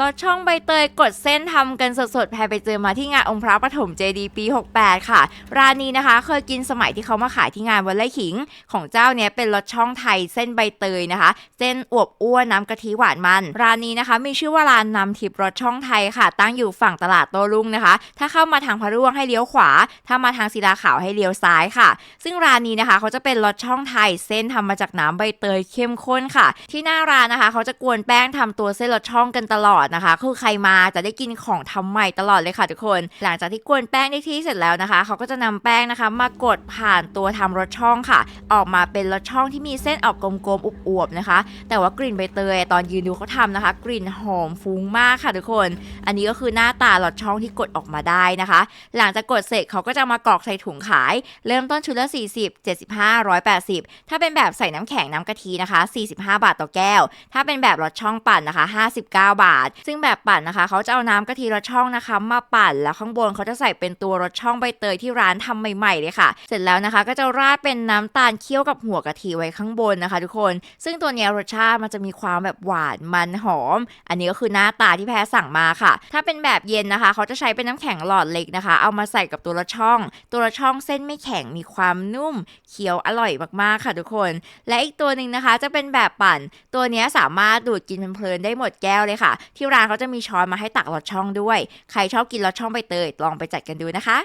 รถช่องใบเตยกดเส้นทำกันสดๆแพรไปเจอมาที่งานองค์พระปฐมเจดีปี 68 ค่ะ ร้านนี้นะคะ เคยกินสมัยที่เขามาขายที่งานวันไร่ขิง ของเจ้าเนี้ยเป็นรสช่องไทยเส้นใบเตยนะคะ เส้นอวบอ้วนน้ำกะทิหวานมัน ร้านนี้นะคะ มีชื่อว่าร้านนำทิพย์รสช่องไทยค่ะ ตั้งอยู่ฝั่งตลาดโต้รุ่งนะคะ ถ้าเข้ามาทางพระร่วงให้เลี้ยวขวา ถ้ามาทางศิลาขาวให้เลี้ยวซ้ายค่ะ ซึ่งร้านนี้นะคะเขาจะเป็นรสช่องไทยเส้นทำมาจากน้ำใบเตยเข้มข้นค่ะ ที่หน้าร้านนะคะ เขาจะกวนแป้งทำตัวเส้นรสช่องกันตลอดนะคะ คือใครมาจะได้กินของทำใหม่ตลอดเลยค่ะทุกคน หลังจากที่กวนแป้งได้ที่เสร็จแล้วนะคะ เขาก็จะนำแป้งนะคะ มากดผ่านตัวทำรสช่องค่ะ ออกมาเป็นรสช่องที่มีเส้นออกกลมๆอวบๆนะคะ แต่ว่ากลิ่นใบเตยตอนยืนดูเขาทำนะคะ กลิ่นหอมฟุ้งมากค่ะทุกคน อันนี้ก็คือหน้าตาหลอดช่องที่กดออกมาได้นะคะ หลังจากกดเสร็จเขาก็จะมากรอกใส่ถุงขาย เริ่มต้นชุดละ 40 75 180 ถ้าเป็นแบบใส่น้ำแข็งน้ำกะทินะคะ 45 บาทต่อแก้ว ถ้าเป็นแบบรสช่องปั่นนะคะ 59 บาทซึ่งแบบปั่นนะคะ เขาจะเอาน้ำกะทิรสช่องนะคะ มาปั่นแล้วข้างบนเขาจะใส่เป็นตัวรสช่องใบเตยที่ร้านทำใหม่ๆเลยค่ะ เสร็จแล้วนะคะ ก็จะราดเป็นน้ำตาลเคี่ยวกับหัวกะทิไว้ข้างบนนะคะ ทุกคน ซึ่งตัวเนี้ยรสชาติมันจะมีความแบบหวานมันหอม อันนี้ก็คือหน้าตาที่แพ้สั่งมาค่ะ ถ้าเป็นแบบเย็นนะคะ เขาจะใช้เป็นน้ำแข็งหลอดเล็กนะคะ เอามาใส่กับตัวรสช่อง ตัวรสช่องเส้นไม่แข็งมีความนุ่มเคี้ยวอร่อยมากๆค่ะทุกคน และอีกตัวหนึ่งนะคะจะเป็นแบบปั่น ตัวเนี้ยสามารถดูดกินเพลินๆได้หมดแก้วเลยค่ะ ที่ร้านเขาจะมีช้อนมาให้ตักรสช่องด้วย ใครชอบกินรสช่องใบเตยลองไปจัดกันดูนะคะ